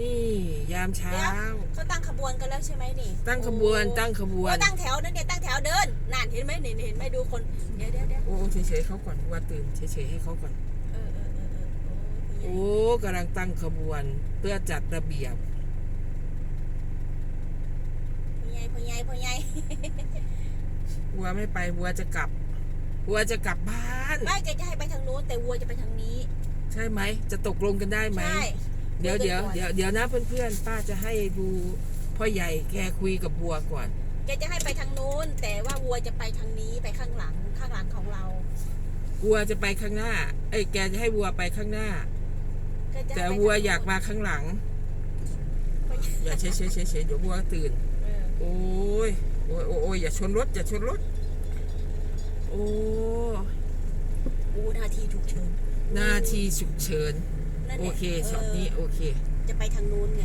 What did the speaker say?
นี่ยามเช้า เขาตั้งขบวนกันแล้วใช่ไหมนี่ ตั้งขบวนโอ้ตั้งขบวโอ้นตั้งแถวนั่นเนี่ยตั้งแถวเดินนั่นเห็นไหมนี่เห็นไหมดูคนเดี๋ยวเดี๋ยวเดี๋ยวโอ้เฉยๆเขาก่อนว่าตื่นเฉยๆให้เขาก่อนเออเออเออเออโอ้โอ้กำลังตั้งขบวนเพื่อจัดระเบียบพ่อใหญ่พ่อใหญ่พ่อใหญ่วัวไม่ไปวัวจะกลับวัวจะกลับบ้าน ไม่แกจะให้ไปทางโน้นแต่วัวจะไปทางนี้ ใช่ไหม จะตกลงกันได้ไหมใช่ เดี๋ยวคุยเดี๋ยวกันก่อนเดี๋ยวเดี๋ยวนะเพื่อนๆ ป้าจะให้ดูพ่อใหญ่แกคุยกับวัวก่อน แกจะให้ไปทางโน้น แต่ว่าวัวจะไปทางนี้ไปข้างหลังข้างหลังของเรา วัวจะไปข้างหน้า เอ้ยแกจะให้วัวไปข้างหน้า แกจะให้แต่ไปทงวัวโน้นอยากมาข้างหลังพ่อใหญ่อย่าเฉยเฉยเฉยเฉยเดี๋ยววัวตื่น เออโอ้ยโอ้ยโอ้ยโอ้ยอย่าชนรถอย่าชนรถ โอ้ อู้นาทีฉุกเฉินหน้าที่ฉุกเฉิน นั่นแหโอละเคช็อตนี้โอเค จะไปทางนู้นไง